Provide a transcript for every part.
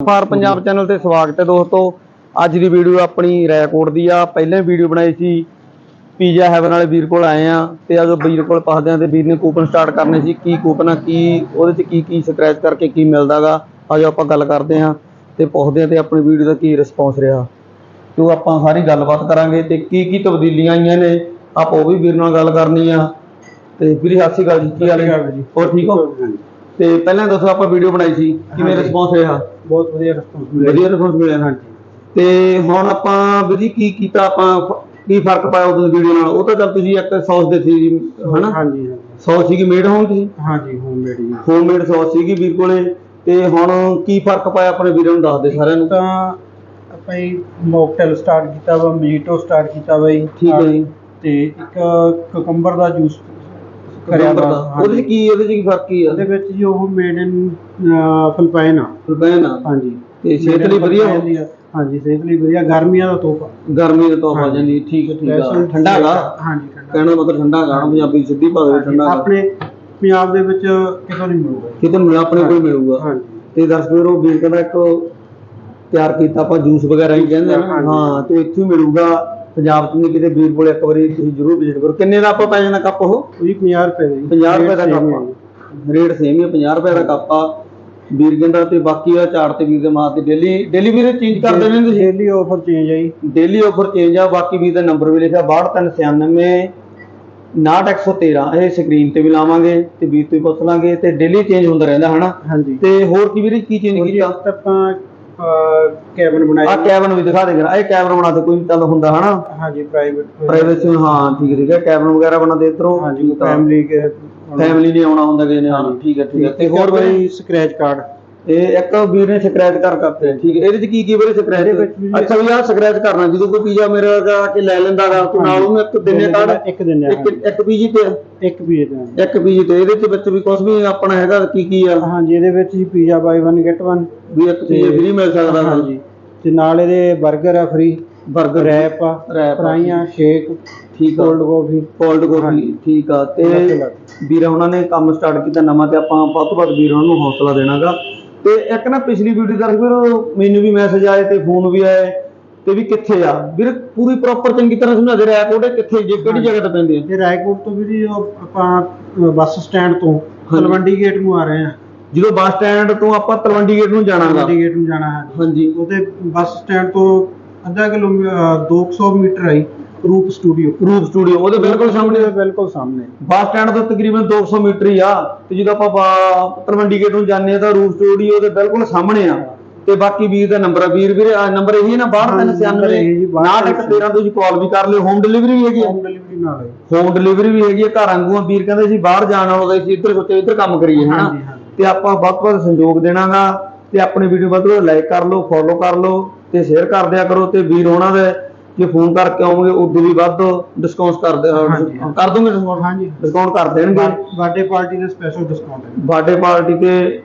For Punjab channel ਤੇ ਸਵਾਗਤ ਹੈ ਦੋਸਤੋ। ਅੱਜ ਦੀ ਵੀਡੀਓ ਆਪਣੀ ਰੈਕੋਰਡ ਦੀ ਆ। ਪਹਿਲਾਂ ਵੀਡੀਓ ਬਣਾਈ ਸੀ। ਪੀਜ਼ਾ ਹੈਵਨ ਵਾਲੇ ਵੀਰ ਕੋਲ ਆਏ ਆ ਤੇ ਅੱਜ ਵੀਰ ਕੋਲ ਪੁੱਛਦੇ ਆ ਤੇ ਵੀਰ ਨੇ ਕੂਪਨ ਸਟਾਰਟ ਕਰਨੇ ਸੀ। ਕੀ ਕੂਪਨ ਆ ਕੀ ਉਹਦੇ ਚ ਕੀ ਕੀ ਸਕ੍ਰੈਚ ਕਰਕੇ ਕੀ ਮਿਲਦਾਗਾ? ਅੱਜ ਆਪਾਂ ਗੱਲ ਕਰਦੇ ਆ ਤੇ ਪੁੱਛਦੇ ਆ ਤੇ ਆਪਣੀ ਵੀਡੀਓ ਦਾ ਕੀ ਰਿਸਪੌਂਸ ਰਿਹਾ। ਤੇ ਉਹ ਆਪਾਂ ਸਾਰੀ ਗੱਲਬਾਤ ਕਰਾਂਗੇ ਤੇ ਕੀ ਕੀ ਤਬਦੀਲੀਆਂ ਆਈਆਂ ਨੇ। ਆਪਾਂ ਉਹ ਵੀ ਵੀਰ ਨਾਲ ਗੱਲ ਕਰਨੀ ਆ। ਤੇ ਵੀਰੇ ਸਤਿ ਸ਼੍ਰੀ ਅਕਾਲ ਜੀ। ਕੀ ਹਾਲ ਹੈ? ਹੋਰ ਠੀਕ ਹੋ? ਤੇ ਪਹਿਲਾਂ ਦੱਸੋ ਆਪਾਂ ਵੀਡੀਓ ਬਣਾਈ ਸੀ। ਕਿਵੇਂ। ਰਿਸਪੌਂਸ ਰਿਹਾ? ਬਹੁਤ ਵਧੀਆ ਰਿਸਪੌਂਸ ਮਿਲਿਆ ਵਧੀਆ ਰਿਸਪੌਂਸ ਮਿਲਿਆ ਹਾਂਜੀ। ਤੇ ਹੁਣ ਆਪਾਂ ਵੀਰ ਜੀ ਕੀ ਕੀਤਾ ਆਪਾਂ ਫ- ਕੀ ਫ਼ਰਕ ਪਾਇਆ ਉਸ ਵੀਡੀਓ ਨਾਲ? ਉਹ ਤਾਂ ਚੱਲ ਤੁਸੀਂ ਇੱਕ ਸੌਸ ਦੇ ਸੀ ਹਨਾ? ਹਾਂਜੀ ਹਾਂਜੀ। ਸੌਸ ਸੀਗੀ ਮੇਡ ਹੋਮ ਦੀ? ਹਾਂਜੀ ਹੋਮਮੇਡ ਹੀ। ਹੋਮਮੇਡ ਸੌਸ ਸੀਗੀ ਵੀਰ ਕੋਲੇ। ਤੇ ਹੁਣ ਕੀ ਫ਼ਰਕ ਪਾਇਆ ਆਪਣੇ ਵੀਰਾਂ ਨੂੰ ਦੱਸ ਦੇ ਸਾਰਿਆਂ ਨੂੰ? ਤਾਂ ਆਪਾਂ ਇਹ ਮੌਕਟੇਲ ਸਟਾਰਟ ਕੀਤਾ ਵਾ ਮੀਟੋ ਸਟਾਰਟ ਕੀਤਾ ਵਾ ਜੀ। ਠੀਕ ਹੈ ਜੀ। ਤੇ ਇੱਕ ਕਕੰਬਰ ਦਾ ਜੂਸ ਕਰਿਆ ਨੰਬਰ ਵਾ ਦਾ। ਉਹਦੇ ਚ ਹਾਂਜੀ। ਕੀ ਉਹਦੇ ਚ ਕੀ ਫ਼ਰਕ ਕੀ ਆ? ਉਹਦੇ ਵਿੱਚ ਜੀ ਉਹ ਮੇਡ ਇਨ ਫਿਲਪਾਈਨ ਆ। ਫੁਲਪੈਨ ਆ। ਹਾਂਜੀ। ਤੇ ਸਿਹਤ ਲਈ ਵਧੀਆ? Philippine ਦੀ ਆ। ਹਾਂਜੀ ਸਿਹਤ ਲਈ ਵਧੀਆ। ਗਰਮੀਆਂ ਦਾ ਤੋਹਫਾ। ਗਰਮੀ ਦੇ ਤੋਂ ਆ ਹਾਂਜੀ। ਜਾਂਦੀ ਠੀਕ ਹੈ ਠੀਕ ਆ। Special ਠੰਡਾ ਹੈਗਾ ਹਾਂਜੀ ਠੰਡਾ ਕਹਿਣ ਦਾ ਮਤਲਬ ਠੰਡਾ ਹੈਗਾ ਨਾ ਪੰਜਾਬੀ 'ਚ ਸਿੱਧੀ ਭਾਸ਼ਾ ਵਿੱਚ ਠੰਡਾ ਹੈਗਾ ਆਪਣੇ ਪੰਜਾਬ ਦੇ ਵਿੱਚ ਕਿਤੋਂ ਨਹੀਂ ਮਿਲੂਗਾ। ਕਿਤੇ ਮਿਲਿਆ ਆਪਣੇ ਕੋਲ ਮਿਲੂਗਾ। ਹਾਂਜੀ। ਤੇ ਦਰਸ਼ਕ ਵੀਰੋ ਵੀਰ ਕਹਿੰਦਾ ਇੱਕ ਤਿਆਰ ਕੀਤਾ ਆਪਾਂ ਜੂਸ ਵਗੈਰਾ ਹੀ ਕਹਿੰਦੇ ਆ ਨਾ। ਹਾਂਜੀ। ਹਾਂ ਤੇ ਇੱਥੇ ਮਿਲੂਗਾ। ਪੰਜਾਬ ਚ ਨਹੀਂ ਕਿਤੇ ਵੀਰ ਕੋਲ ਇੱਕ ਵਾਰੀ ਤੁਸੀਂ ਜ਼ਰੂਰ ਵਿਜ਼ਿਟ ਕਰੋ। ਕਿੰਨੇ ਦਾ ਆਪਾਂ ਪੈ ਜਾਣਾ ਕੱਪ ਉਹ? ਉਹੀ 50 ਰੁਪਏ ਦਾ ਜੀ। 50 ਰੁਪਏ ਦਾ ਕੱਪ ਆ। ਰੇਟ ਸੇਮ ਹੀ ਆ 50 ਰੁਪਏ ਦਾ ਕੱਪ ਆ। ਵੀਰ ਕਹਿੰਦਾ ਤੇ ਬਾਕੀ ਆ ਚਾਰ ਤੇ ਵੀਰ ਦੇ ਮਾਰ ਤੇ ਡੇਲੀ ਡੇਲੀ ਵੀਰ ਚੇਂਜ ਕਰ ਦੇਣੇ ਤੁਸੀਂ? ਡੇਲੀ ਆਫਰ ਚੇਂਜ ਜੀ। ਡੇਲੀ ਆਫਰ ਚੇਂਜ ਆ ਬਾਕੀ ਵੀਰ ਦਾ ਨੰਬਰ ਵੀ ਲਿਖਿਆ 62396 6113 ਇਹ ਸਕਰੀਨ ਤੇ ਵੀ ਲਾਵਾਂਗੇ ਤੇ ਵੀਰ ਤੋਂ ਹੀ ਪੁੱਛ ਲਾਂਗੇ ਤੇ ਡੇਲੀ ਚੇਂਜ ਹੁੰਦਾ ਰਹਿੰਦਾ ਹਨਾ? ਤੇ ਹੋਰ ਕੀ ਵੀਰੇ ਕੀ ਚੇਂਜ ਕੀਤਾ? ਆਪਾਂ ਕੈਬਨ ਆ ਬਣਾਇਆ ਕੈਬਨ ਵੀ ਦਿਖਾ ਦੇਗਾ ਇਹ ਕੈਬਨ ਬਣਾ ਤੇ ਕੋਈ ਚੱਲ ਹੁੰਦਾ ਹਨਾ? ਹਾਂਜੀ ਪ੍ਰਾਈਵੇਟ ਪ੍ਰਾਈਵੇਸੀ ਹਾਂ ਠੀਕ ਠੀਕ ਹੈ। ਕੈਬਨ ਵਗੈਰਾ ਬਣਾ ਦੇ ਇਧਰੋਂ। ਹਾਂਜੀ ਫੈਮਿਲੀ ਕੇ ਫੈਮਿਲੀ ਨੇ ਆਉਣਾ ਹੁੰਦਾ ਕਿਸੇ ਨੇ। ਹਾਂ ਠੀਕ ਹੈ ਠੀਕ ਹੈ। ਤੇ ਹੋਰ ਬਈ? ਸਕ੍ਰੈਚ ਕਾਰਡ ਇਹ ਇੱਕ ਵੀਰ ਨੇ ਸਕ੍ਰੈਚ ਕਰ ਕਰਤੇ ਠੀਕ ਹੈ। ਇਹਦੇ ਚ ਕੀ ਕੀ ਵੀਰੇ ਇਹਦੇ ਸਕ੍ਰੈਚ ਵਿੱਚ ਵੀ- ਅੱਛਾ ਵੀ ਆ ਸਕ੍ਰੈਚ ਕਰਨਾ ਜਦੋਂ ਕੋਈ ਪੀਜ਼ਾ ਮੇਰੇ ਆ ਕੇ ਲੈ ਲੈਂਦਾਗਾ ਤੂੰ ਨਾਲ ਉਹਨੂੰ ਇੱਕ ਦਿਨੇ ਕਾਰਡ ਇੱਕ ਦਿਨ ਇੱਕ ਇੱਕ ਪੀਜੀ ਤੇ? ਇੱਕ ਪੀਜ਼ੇ ਦਾ ਇੱਕ ਪੀਜੀ ਤੇ ਇਹਦੇ ਚ ਵਿੱਚ ਵੀ ਕੁਝ ਵੀ ਆਪਣਾ ਹੈਗਾ ਕੀ ਕੀ ਆ? ਹਾਂਜੀ ਇਹਦੇ ਵਿੱਚ ਜੀ ਪੀਜ਼ਾ ਬਾਈ 1 ਗੈਟ 1 ਵੀ ਇੱਕ ਪੀਜ਼ਾ ਫ੍ਰੀ ਮਿਲ ਸਕਦਾ ਹਾਂਜੀ ਤੇ ਨਾਲ ਇਹਦੇ 버ਗਰ ਆ ਫ੍ਰੀ 버ਗਰ ਰੈਪ ਆ ਫਰਾਈਆਂ ਸ਼ੇਕ ਠੀਕ ਆ। ਕੋਲਡ ਕਾਫੀ ਕੋਲਡ ਕਾਫੀ ਠੀਕ ਆ। ਤੇ ਵੀਰ ਉਹਨਾਂ ਨੇ ਕੰਮ ਸਟਾਰਟ ਕੀਤਾ ਨਵਾਂ ਤੇ ਆਪਾਂ ਵੱਧ ਤੋਂ ਵੱਧ ਵੀਰ ਉਹਨਾਂ ਨੂੰ ਹੌਸਲਾ ਦੇਣਾਗਾ ਤੇ ਇੱਕ ਨਾ ਪਿਛਲੀ ਵੀਡੀਓ ਦਾ ਵੀਰ ਮੈਨੂੰ ਵੀ ਮੈਸੇਜ ਆਏ ਤੇ ਫੋਨ ਵੀ ਆਏ ਤੇ ਵੀ ਕਿੱਥੇ ਆ? ਵੀਰ ਪੂਰੀ ਪ੍ਰੋਪਰ ਚੰਗੀ ਤਰ੍ਹਾਂ ਸਮਝਾ ਦੇ ਰਿਹਾ ਕੋਡੇ ਕਿੱਥੇ ਜੇ ਕਿਹੜੀ ਜਗ੍ਹਾ ਤੇ ਪੈਂਦੇ ਆ? ਇਹ ਰਾਏਕੋਟ ਤੋਂ ਵੀ ਜੀ ਉਹ ਆਪਾਂ ਬੱਸ ਸਟੈਂਡ ਤੋਂ ਤਲਵੰਡੀ ਗੇਟ ਨੂੰ ਆ ਰਹੇ ਆ ਜਦੋਂ ਬੱਸ ਸਟੈਂਡ ਤੋਂ ਆਪਾਂ ਤਲਵੰਡੀ ਗੇਟ ਨੂੰ ਜਾਣਾਗਾ ਤਲਵੰਡੀ ਗੇਟ ਨੂੰ ਜਾਣਾ ਹੈ। ਹਾਂਜੀ। ਉਹਦੇ ਬੱਸ ਸਟੈਂਡ ਤੋਂ ਅੱਧਾ ਕਿਲੋਮੀਟਰ 200 ਮੀਟਰ ਆਈ। ਰੂਪ ਸਟੂਡੀਓ। ਰੂਪ ਸਟੂਡੀਓ ਉਹਦੇ ਬਿਲਕੁਲ ਸਾਹਮਣੇ ਬਿਲਕੁਲ ਸਾਹਮਣੇ। ਬੱਸ ਸਟੈਂਡ ਤੋਂ ਤਕਰੀਬਨ 200 ਮੀਟਰ ਹੀ ਆ ਤੇ ਜਦੋਂ ਆਪਾਂ ਬਾ- ਤਲਵੰਡੀ ਗੇਟ ਨੂੰ ਜਾਂਦੇ ਆ ਤਾਂ ਰੂਪ ਸਟੂਡੀਓ ਦੇ ਬਿਲਕੁਲ ਸਾਹਮਣੇ ਆ। ਤੇ ਬਾਕੀ ਵੀਰ ਦਾ ਨੰਬਰ ਆ। ਵੀਰ ਵੀਰੇ ਆ ਨੰਬਰ ਇਹੀ ਹੈ ਨਾ ਹਾਂਜੀ, number ਇਹੀ ਜੀ, 62 13 ਤੁਸੀਂ ਕਾਲ ਵੀ ਕਰ ਲਿਓ ਹੋਮ ਡਿਲੀਵਰੀ ਵੀ ਹੈਗੀ ਆ। ਹੋਮ ਡਿਲੀਵਰੀ ਨਾਲ ਹੈ। ਹੋਮ ਡਿਲੀਵਰੀ ਵੀ ਹੈਗੀ ਆ ਘਰ ਵਾਂਗੂ ਆ। ਵੀਰ ਕਹਿੰਦੇ ਸੀ ਬਾਹਰ ਜਾਣ ਵਾਲਾ ਤਾਂ ਅਸੀਂ ਇੱਧਰ ਸੋਚਿਆ ਇੱਧਰ ਕੰਮ ਕਰੀਏ ਹਨਾ? ਹਾਂਜੀ, ਹਾਂਜੀ। ਤੇ ਆਪਾਂ ਵੱਧ ਤੋਂ ਵੱਧ ਸੰਯੋਗ ਦੇਣਾਗਾ ਤੇ ਆਪਣੀ ਵੀਡੀਓ ਵੱਧ ਤੋਂ ਵੱਧ ਲਾਈਕ ਕਰ ਲਓ ਫੋਲੋ ਕਰ ਲਓ ਤੇ ਸ਼ੇਅਰ ਕਰ ਦਿਆ ਕਰੋ ਤੇ ਵੀਰ ਉਹਨਾਂ ਦੇ ਜੇ ਫੋਨ ਕਰਕੇ ਆਉਂਗੇ ਉਦੋਂ ਵੀ ਵੱਧ ਡਿਸਕਾਊਂਟ ਕਰ ਦੇ ਹਾਂਜੀ। ਕਰ ਦੋਗੇ ਡਿਸਕਾਊਂਟ ਹਾਂਜੀ। ਡਿਸਕਾਊਂਟ ਕਰ ਦੇਣਗੇ। ਬਰਥਡੇ ਪਾਰਟੀ ਦੇ ਸਪੈਸ਼ਲ ਡਿਸਕਾਊਂਟ ਹੈ। ਬਰਥਡੇ ਪਾਰਟੀ ਤੇ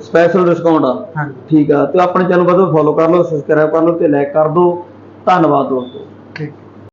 ਸਪੈਸ਼ਲ ਡਿਸਕਾਊਂਟ ਆ। ਹਾਂਜੀ। ਠੀਕ ਆ। ਤੇ ਆਪਣੇ ਚੈਨਲ ਵੱਧ ਫੋਲੋ ਕਰ ਲਓ ਸਬਸਕ੍ਰਾਈਬ ਕਰ ਲਓ ਤੇ ਲਾਈਕ ਕਰ ਦਿਓ। ਧੰਨਵਾਦ ਦੋਸਤੋ।